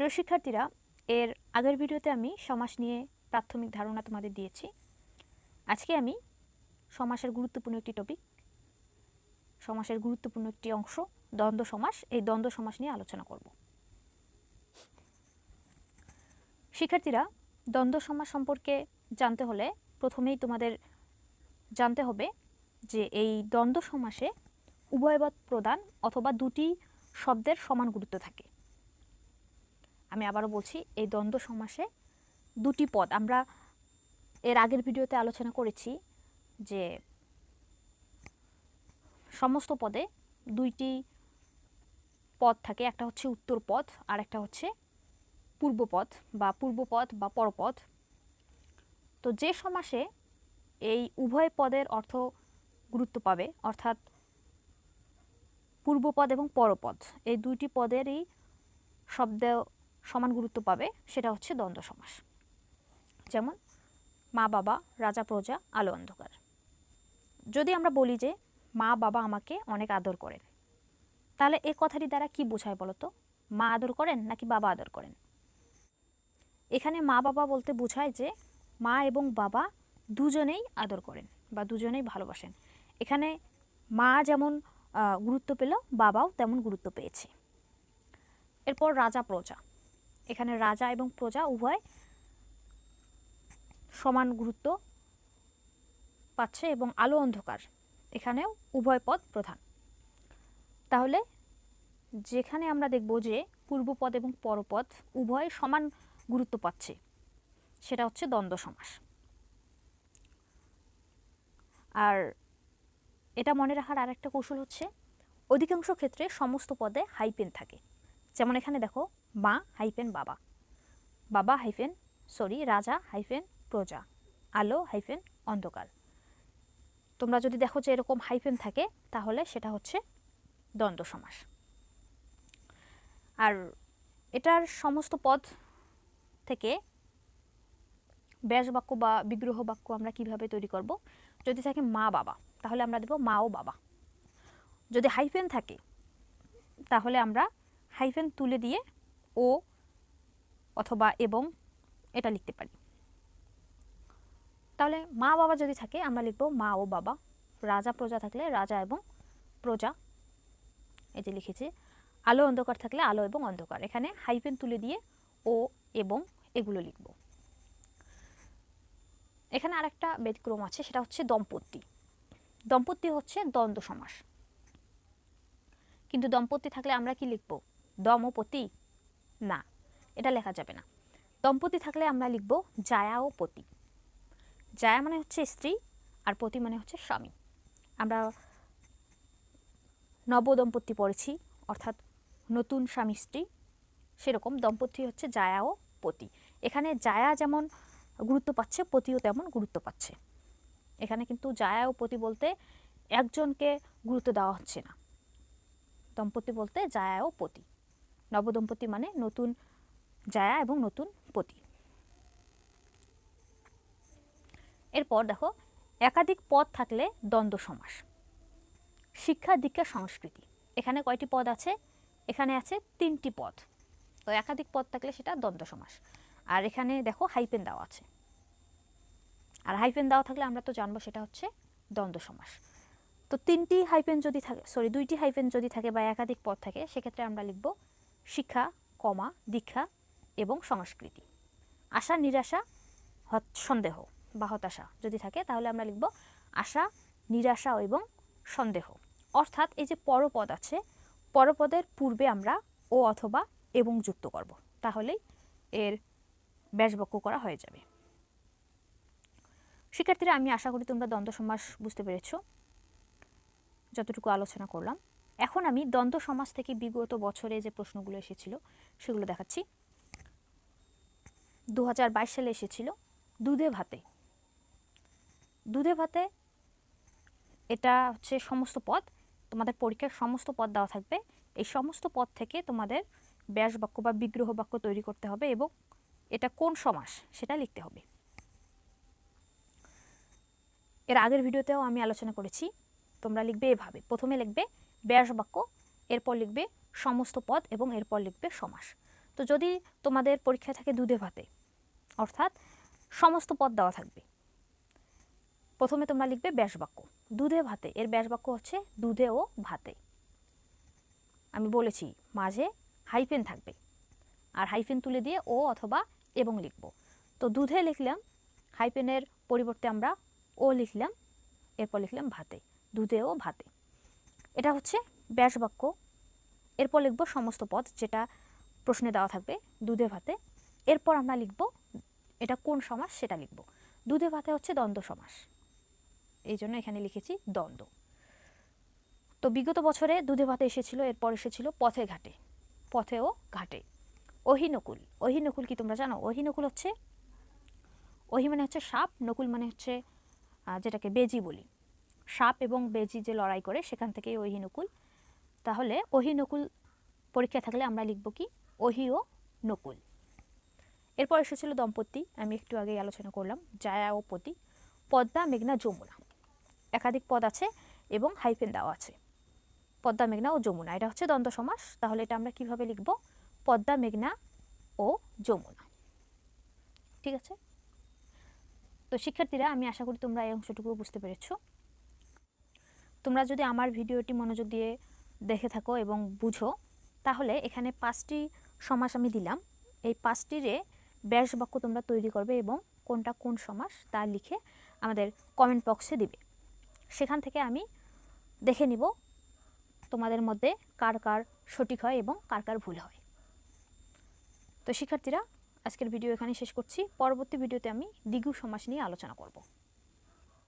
প্রিয় শিক্ষার্থীরা, এর আগের ভিডিওতে আমি সমাস নিয়ে প্রাথমিক ধারণা তোমাদের দিয়েছি। আজকে আমি সমাসের গুরুত্বপূর্ণ একটি টপিক সমাসের গুরুত্বপূর্ণ একটি অংশ, দ্বন্দ্ব সমাস। এই দ্বন্দ্ব সমাস নিয়ে আলোচনা করব। শিক্ষার্থীরা, দ্বন্দ্ব সমাস সম্পর্কে জানতে হলে প্রথমেই তোমাদের জানতে হবে যে এই দ্বন্দ্ব সমাসে উভয়বাদ প্রদান অথবা দুটি শব্দের সমান গুরুত্ব থাকে। আমি আবারও বলছি, এই দ্বন্দ্ব সমাসে দুটি পদ, আমরা এর আগের ভিডিওতে আলোচনা করেছি যে সমস্ত পদে দুইটি পদ থাকে, একটা হচ্ছে উত্তর পদ আর একটা হচ্ছে পূর্বপদ বা পূর্বপদ বা পরপদ। তো যে সমাসে এই উভয় পদের অর্থ গুরুত্ব পাবে, অর্থাৎ পূর্বপদ এবং পরপদ, এই দুইটি পদেরই শব্দ সমান গুরুত্ব পাবে, সেটা হচ্ছে দ্বন্দ্ব সমাস। যেমন, মা বাবা, রাজা প্রজা, আলো অন্ধকার। যদি আমরা বলি যে মা বাবা আমাকে অনেক আদর করেন, তাহলে এ কথাটি দ্বারা কি বোঝায় বলতো মা আদর করেন নাকি বাবা আদর করেন? এখানে মা বাবা বলতে বোঝায় যে মা এবং বাবা দুজনেই আদর করেন বা দুজনেই ভালোবাসেন। এখানে মা যেমন গুরুত্ব পেল, বাবাও তেমন গুরুত্ব পেয়েছে। এরপর রাজা প্রজা। এখানে রাজা এবং প্রজা উভয় সমান গুরুত্ব পাচ্ছে এবং আলো অন্ধকার। এখানেও উভয় পদ প্রধান। তাহলে যেখানে আমরা দেখব যে পূর্বপদ এবং পরপদ উভয় সমান গুরুত্ব পাচ্ছে, সেটা হচ্ছে দ্বন্দ্ব সমাস। আর এটা মনে রাখার আরেকটা কৌশল হচ্ছে, অধিকাংশ ক্ষেত্রে সমস্ত পদে হাইপেন থাকে। যেমন এখানে দেখো, মা হাইফেন বাবা। বাবা হাইফেন, সরি, রাজা হাইফেন প্রজা। আলো হাইফেন অন্ধকার। তোমরা যদি দেখো যে এরকম হাইফেন থাকে, তাহলে সেটা হচ্ছে দ্বন্দ্ব সমাস। আর এটার সমস্ত পদ থেকে ব্যাস বাক্য বা বিগ্রহ বাক্য আমরা কীভাবে তৈরি করব? যদি থাকে মা বাবা, তাহলে আমরা দেব মা ও বাবা। যদি হাইফেন থাকে, তাহলে আমরা হাইফেন তুলে দিয়ে ও অথবা এবং এটা লিখতে পারি। তাহলে মা বাবা যদি থাকে, আমরা লিখব মা ও বাবা। রাজা প্রজা থাকলে রাজা এবং প্রজা। এই যে লিখেছি। আলো অন্ধকার থাকলে আলো এবং অন্ধকার। এখানে হাইফেন তুলে দিয়ে ও এবং এগুলো লিখব। এখানে আরেকটা ব্যতিক্রম আছে, সেটা হচ্ছে দম্পতি। দম্পতি হচ্ছে দ্বন্দ্ব সমাস। কিন্তু দম্পতি থাকলে আমরা কি লিখব? দমপতি? না, এটা লেখা যাবে না। দম্পতি থাকলে আমরা লিখব জায়া ও পতি। জায়া মানে হচ্ছে স্ত্রী আর পতি মানে হচ্ছে স্বামী। আমরা নবদম্পতি পড়েছি, অর্থাৎ নতুন স্বামী স্ত্রী, সেরকম দম্পতি হচ্ছে জায়া ও পতি। এখানে জায়া যেমন গুরুত্ব পাচ্ছে, পতিও তেমন গুরুত্ব পাচ্ছে। এখানে কিন্তু জায়া ও পতি বলতে একজনকে গুরুত্ব দেওয়া হচ্ছে না। দম্পতি বলতে জায়া ও পতি। নবদম্পতি মানে নতুন জায়া এবং নতুন পতি। এরপর দেখো, একাধিক পদ থাকলে দ্বন্দ্ব সমাস। শিক্ষা, দীক্ষা, সংস্কৃতি। এখানে কয়টি পদ আছে? এখানে আছে তিনটি পদ। তো একাধিক পদ থাকলে সেটা দ্বন্দ্ব সমাস। আর এখানে দেখো হাইপেন দেওয়া আছে। আর হাইপেন দেওয়া থাকলে আমরা তো জানব সেটা হচ্ছে দ্বন্দ্ব সমাস। তো তিনটি হাইপেন যদি থাকে সরি দুইটি হাইপেন যদি থাকে বা একাধিক পদ থাকে, সেক্ষেত্রে আমরা লিখব শিক্ষা, কমা, দীক্ষা এবং সংস্কৃতি। আশা, নিরাশা সন্দেহ বা হতাশা যদি থাকে তাহলে আমরা লিখব আশা, নিরাশা এবং সন্দেহ। অর্থাৎ এই যে পরপদ আছে, পরপদের পূর্বে আমরা ও অথবা এবং যুক্ত করব। তাহলেই এর ব্যাসবক্য করা হয়ে যাবে। শিক্ষার্থীরা, আমি আশা করি তোমরা দ্বন্দ্ব সমাস বুঝতে পেরেছ। যতটুকু আলোচনা করলাম। এখন আমি দ্বন্দ্ব সমাজ থেকে বিগত বছরে যে প্রশ্নগুলো এসেছিল, সেগুলো দেখাচ্ছি। দু হাজার বাইশ সালে এসেছিল দুধে ভাতে। দুধে ভাতে এটা হচ্ছে সমস্ত পদ, তোমাদের পরীক্ষার সমস্ত পদ দেওয়া থাকবে। এই সমস্ত পদ থেকে তোমাদের ব্যাস বাক্য বা বিগ্রহ বাক্য তৈরি করতে হবে এবং এটা কোন সমাস সেটা লিখতে হবে। এর আগের ভিডিওতেও আমি আলোচনা করেছি, তোমরা লিখবে এভাবে। প্রথমে লিখবে ব্যাস বাক্য এরপর লিখবে সমস্ত পদ এবং এরপর লিখবে সমাস। তো যদি তোমাদের পরীক্ষা থাকে দুধে ভাতে, অর্থাৎ সমস্ত পদ দেওয়া থাকবে। প্রথমে তোমরা লিখবে ব্যাস বাক্য দুধে ভাতে, এর ব্যাস বাক্য হচ্ছে দুধে ও ভাতে। আমি বলেছি, মাঝে হাইফেন থাকবে, আর হাইফেন তুলে দিয়ে ও অথবা এবং লিখব। তো দুধে লিখলাম, হাইফেনের পরিবর্তে আমরা ও লিখলাম, এরপর লিখলাম ভাতে, দুধে ও ভাতে। এটা হচ্ছে ব্যাসবাক্য। এরপর লিখব সমস্ত পদ যেটা প্রশ্নে দেওয়া থাকবে দুধে ভাতে। এরপর আমরা লিখব এটা কোন সমাস সেটা লিখব। দুধে ভাতে হচ্ছে দ্বন্দ্ব সমাস। এই জন্য এখানে লিখেছি দ্বন্দ্ব। তো বিগত বছরে দুধে ভাতে এসেছিল, এরপর এসেছিল পথে ঘাটে। পথে ও ঘাটে অহিনকুল অহিনকুল কি তোমরা জানো? অহিনকুল হচ্ছে অহি মানে হচ্ছে সাপ, নকুল মানে হচ্ছে যেটাকে বেজি বলি। সাপ এবং বেজি যে লড়াই করে, সেখান থেকেই অহিনকুল তাহলে অহিনকুল পরীক্ষা থাকলে আমরা লিখব কি? অহি ও নকুল। এরপর এসেছিল দম্পতি, আমি একটু আগেই আলোচনা করলাম জায়া ও পতি পদ্মা, মেঘনা, যমুনা। একাধিক পদ আছে এবং হাইফেন দেওয়া আছে। পদ্মা, মেঘনা ও যমুনা, এটা হচ্ছে দ্বন্দ্ব সমাস। তাহলে এটা আমরা কীভাবে লিখব? পদ্মা, মেঘনা ও যমুনা। ঠিক আছে? তো শিক্ষার্থীরা, আমি আশা করি তোমরা এই অংশটুকু বুঝতে পেরেছ। তোমরা যদি আমার ভিডিওটি মনোযোগ দিয়ে দেখে থাকো এবং বুঝো, তাহলে এখানে পাঁচটি সমাস আমি দিলাম। এই পাঁচটিরে ব্যাস বাক্য তোমরা তৈরি করবে এবং কোনটা কোন সমাস তা লিখে আমাদের কমেন্ট বক্সে দিবে। সেখান থেকে আমি দেখে নিব তোমাদের মধ্যে কার কার সঠিক হয় এবং কার কার ভুল হয়। তো শিক্ষার্থীরা, আজকের ভিডিও এখানে শেষ করছি। পরবর্তী ভিডিওতে আমি দ্বিগু সমাস নিয়ে আলোচনা করব।